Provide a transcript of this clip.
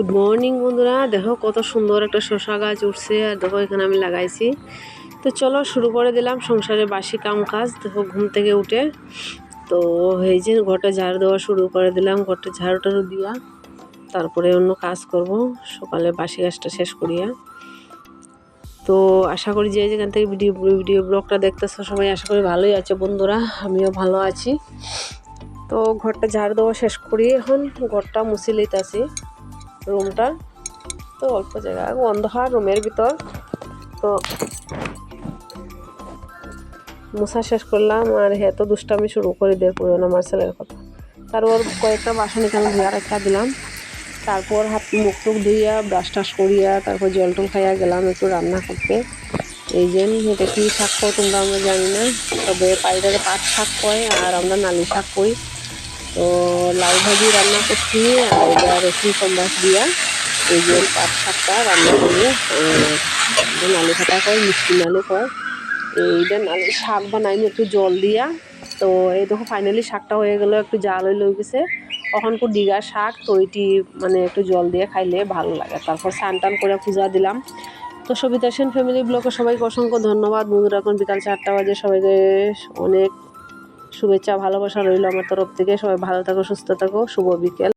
Good morning বন্ধুরা। দেখো কত সুন্দর একটা শসা গাছ উঠছে, আর দেখো এখানে আমি লাগাইছি। তো চলো শুরু করে দিলাম সংসারে বাসি কাম কাজ দেখো ঘুম থেকে উঠে তো এই যে ঘরটা ঝাড়ু দেওয়া শুরু করে দিলাম। ঘরটা ঝাড়ু টাড়ু দিয়া তারপরে অন্য কাজ করব। সকালে বাসি গাছটা শেষ করিয়া। তো আশা করি যে যেখান থেকে ভিডিও ভিডিও ব্লগটা দেখতেছো, সবাই আশা করি ভালোই আছে বন্ধুরা। আমিও ভালো আছি। তো ঘরটা ঝাড় দেওয়া শেষ করি এখন। ঘরটা মুছে লইতাছি। রুমটা। তো অল্প জায়গা অন্ধকার রুমের ভিতর। তো মুছা শেষ করলাম, আর হ্যাঁ তো দুষ্টামি শুরু করে দিয়ে পুরোনো আমার ছেলের কথা। তারপর কয়েকটা বাসন এখানে ধুয়া রাখা দিলাম। তারপর হাত, মুখ টুক ধুইয়া ব্রাশ টাশ করিয়া, তারপর জল টল খাইয়া গেলাম একটু রান্না করতে। এই যে, এটা কি শাক তোমরা আমরা জানি না, তবে পাইটারে পাট শাক কয়, আর আমরা নালি শাক কই। তো লাউ ভাজি রান্না করছি আর এটা রসুন সম্বাস দিয়া এই যে পাট শাকটা রান্না করি আহ, নালি খাটা কয় মিষ্টি নালি কয় এইটা শাক বানাইনি একটু জল দিয়া। তো এই দেখো ফাইনালি শাকটা হয়ে গেল একটু জাল হয়ে লই গেছে। তখন কো ডিগা শাক তো ওইটি মানে একটু জল দিয়ে খাইলে ভালো লাগে। তারপর স্নান টান করে পূজা দিলাম। তো সবিতা সেন ফ্যামিলি ব্লগে সবাইকে অসংখ্য ধন্যবাদ। বন্ধুরা এখন বিকাল চারটা বাজে। সবাইকে অনেক শুভেচ্ছা ভালোবাসা রইল আমার তরফ থেকে। সবাই ভালো থাকো সুস্থ থাকো। শুভ বিকেল।